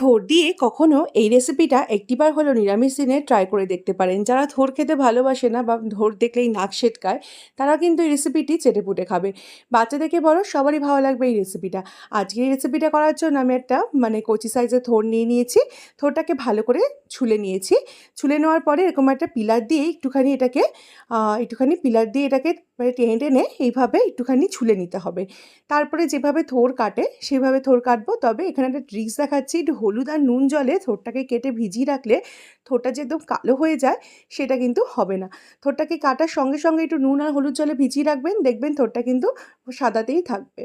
থোর দিয়ে কখনো এই রেসিপিটা একটিবার হলেও নিরামিষ দিনে ট্রাই করে দেখতে পারেন। যারা থোর খেতে ভালোবাসে না বা থোর দেখলেই নাক সেটকায়, তারা কিন্তু এই রেসিপিটি চেটে পুটে খাবে। বাচ্চা থেকে বড় সবারই ভালো লাগবে এই রেসিপিটা আজকে এই রেসিপিটা করার জন্য আমি একটা মানে কচি সাইজের থোর নিয়ে নিয়েছি। থোরটাকে ভালো করে ছুলে নিয়েছি। ছুলে নেওয়ার পরে এরকম একটা পিলার দিয়ে একটুখানি এটাকে একটুখানি পিলার দিয়ে এটাকে মানে টেনে টেনে এইভাবে একটুখানি ছুলে নিতে হবে। তারপরে যেভাবে থোর কাটে, সেভাবে থোর কাটবো। তবে এখানে একটা ট্রিক্স দেখাচ্ছি, একটু হলুদ আর নুন জলে থোরটাকে কেটে ভিজিয়ে রাখলে থোরটা যে একদম কালো হয়ে যায়, সেটা কিন্তু হবে না। থোরটাকে কাটার সঙ্গে সঙ্গে একটু নুন আর হলুদ জলে ভিজিয়ে রাখবেন, দেখবেন থোরটা কিন্তু সাদাতেই থাকবে।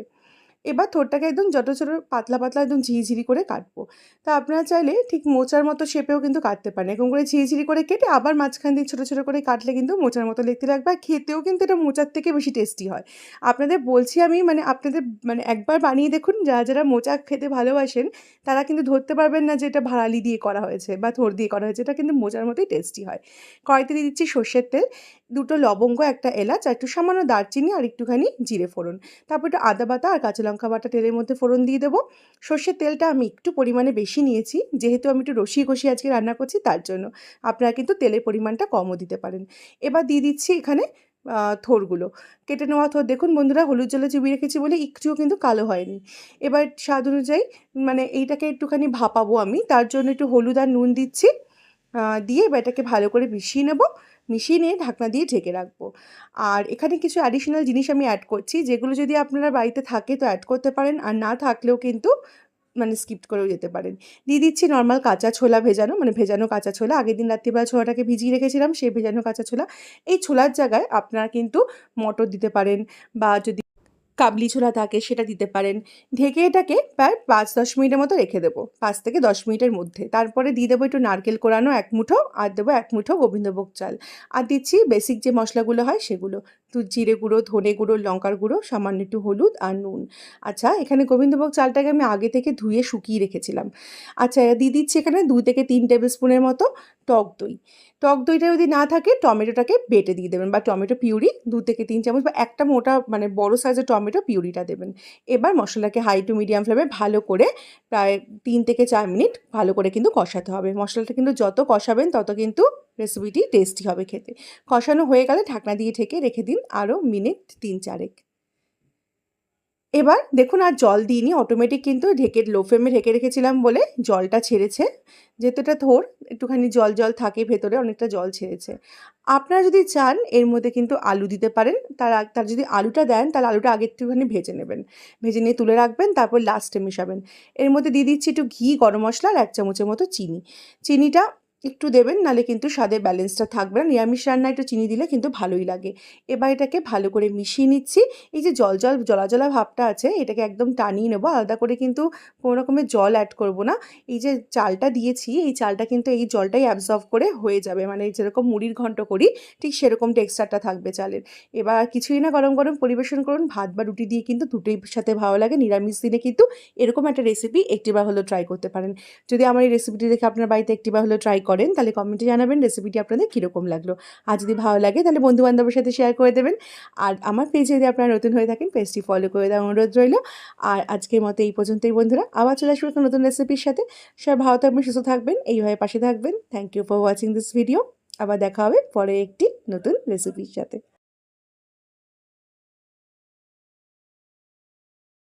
এবার থোরটাকে একদম যত ছোটো পাতলা পাতলা একদম ঝিরিঝিরি করে কাটবো। তা আপনারা চাইলে ঠিক মোচার মতো শেপেও কিন্তু কাটতে পারেন। এরকম করে ঝিরিঝিরি করে কেটে আবার মাঝখান দিয়ে ছোটো ছোটো করে কাটলে কিন্তু মোচার মতো দেখতে লাগবে। আর খেতেও কিন্তু এটা মোচার থেকে বেশি টেস্টি হয়। আপনাদের বলছি আমি মানে আপনাদের মানে একবার বানিয়ে দেখুন, যারা যারা মোচা খেতে ভালোবাসেন, তারা কিন্তু ধরতে পারবেন না যে এটা ভাড়ালি দিয়ে করা হয়েছে বা থোর দিয়ে করা হয়েছে। এটা কিন্তু মোচার মতোই টেস্টি হয়। কড়াইতে দিয়ে দিচ্ছি সর্ষের তেল। দুটো লবঙ্গ, একটা এলাচ আর একটু সামান্য দারচিনি আর একটুখানি জিরে ফোড়ন। তারপর একটু আদা বাটা আর কাঁচা লঙ্কা বাটা তেলের মধ্যে ফোড়ন দিয়ে দেবো। সর্ষের তেলটা আমি একটু পরিমাণে বেশি নিয়েছি, যেহেতু আমি একটু রসিয়ে কষিয়ে আজকে রান্না করছি তার জন্য। আপনারা কিন্তু তেলের পরিমাণটা কমও দিতে পারেন। এবার দিয়ে দিচ্ছি এখানে থোরগুলো। কেটে নেওয়া থোর, দেখুন বন্ধুরা হলুদ জলে চুবিয়ে রেখেছি বলে একটুও কিন্তু কালো হয়নি। এবার স্বাদ অনুযায়ী মানে এইটাকে একটুখানি ভাপাবো আমি। তার জন্য একটু হলুদ আর নুন দিচ্ছি। দিয়ে এবার এটাকে ভালো করে মিশিয়ে নেব। মিশিয়ে ঢাকনা দিয়ে ঢেকে রাখব। আর এখানে কিছু অ্যাডিশনাল জিনিস আমি অ্যাড করছি, যেগুলো যদি আপনারা বাড়িতে থাকে তো অ্যাড করতে পারেন, আর না থাকলেও কিন্তু মানে স্কিপ করেও যেতে পারেন। দিয়ে দিচ্ছি নর্মাল কাঁচা ছোলা ভেজানো মানে ভেজানো কাঁচা ছোলা। আগের দিন রাত্রিবেলা ছোলাটাকে ভিজিয়ে রেখেছিলাম, সেই ভেজানো কাঁচা ছোলা। এই ছোলার জায়গায় আপনারা কিন্তু মটর দিতে পারেন বা যদি কাবলি ছোলা থাকে সেটা দিতে পারেন। ঢেকে এটাকে প্রায় পাঁচ দশ মিনিটের মতো রেখে দেবো। পাঁচ থেকে দশ মিনিটের মধ্যে। তারপরে দিয়ে দেবো একটু নারকেল কোরানো এক মুঠো। আর দেবো এক মুঠো গোবিন্দভোগ চাল। আর দিচ্ছি বেসিক যে মশলাগুলো হয় সেগুলো। তো জিরে গুঁড়ো, ধনে গুঁড়ো, লঙ্কার গুঁড়ো, সামান্য একটু হলুদ আর নুন। আচ্ছা এখানে গোবিন্দভোগ চালটাকে আমি আগে থেকে ধুয়ে শুকিয়ে রেখেছিলাম। আচ্ছা দিয়ে দিচ্ছি এখানে দুই থেকে তিন টেবিল স্পুনের মতো টক দই। টক দইটা যদি না থাকে, টমেটোটাকে বেটে দিয়ে দেবেন বা টমেটো পিউরি দু থেকে তিন চামচ বা একটা মোটা মানে বড় সাইজের টমেটো পিউরিটা দেবেন। এবার মশলাকে হাই টু মিডিয়াম ফ্লেমে ভালো করে প্রায় তিন থেকে চার মিনিট ভালো করে কিন্তু কষাতে হবে। মশলাটা কিন্তু যত কষাবেন তত কিন্তু রেসিপিটি টেস্টি হবে খেতে। কষানো হয়ে গেলে ঢাকনা দিয়ে ঢেকে রেখে দিন আরও মিনিট তিন চারেক। এবার দেখুন আর জল দিইনি অটোমেটিক কিন্তু ঢেকে লো ফ্লেমে ঢেকে রেখেছিলাম বলে জলটা ছেড়েছে। যেহেতু এটা থোর, একটুখানি জল জল থাকে ভেতরে, অনেকটা জল ছেড়েছে। আপনারা যদি চান, এর মধ্যে কিন্তু আলু দিতে পারেন। তার তার যদি আলুটা দেন, তাহলে আলুটা আগে একটুখানি ভেজে নেবেন। ভেজে নিয়ে তুলে রাখবেন, তারপর লাস্টে মেশাবেন। এর মধ্যে দিয়ে দিচ্ছি একটু ঘি, গরম মশলা আর এক চামচের মতো চিনি। চিনিটা একটু দেবেন, নালে কিন্তু স্বাদের ব্যালেন্সটা থাকবে না। নিরামিষ রান্না একটু চিনি দিলে কিন্তু ভালোই লাগে। এবার এটাকে ভালো করে মিশিয়ে নিচ্ছি। এই যে জল জল, জলা জলা ভাবটা আছে, এটাকে একদম টানিয়ে নেব। আলাদা করে কিন্তু কোনো রকমের জল অ্যাড করব না। এই যে চালটা দিয়েছি, এই চালটা কিন্তু এই জলটাই অ্যাবজর্ব করে হয়ে যাবে। মানে যেরকম মুড়ির ঘন্ট করি, ঠিক সেরকম টেক্সচারটা থাকবে চালের। এবার কিছুই না, গরম গরম পরিবেশন করুন। ভাত বা রুটি দিয়ে কিন্তু দুটোই সাথে ভালো লাগে। নিরামিষ দিনে কিন্তু এরকম একটা রেসিপি একটিবার হলেও ট্রাই করতে পারেন। যদি আমার এই রেসিপিটি দেখে আপনার বাড়িতে একটিবার হলেও ট্রাই করেন তাহলে কমেন্টে জানাবেন রেসিপিটি আপনাদের কীরকম লাগল। আর যদি ভালো লাগে, তাহলে বন্ধু বান্ধবের সাথে শেয়ার করে দেবেন। আর আমার পেজে যদি আপনারা নতুন হয়ে থাকেন পেজটি ফলো করে দেওয়ার অনুরোধ রইল। আর আজকের মতো এই পর্যন্তই, বন্ধুরা। আবার চলে আসব নতুন রেসিপির সাথে। সবাই ভালো থাকবেন, সুস্থ থাকবেন, এইভাবে পাশে থাকবেন। Thank you for watching this video আবার দেখা হবে পরে একটি নতুন রেসিপির সাথে।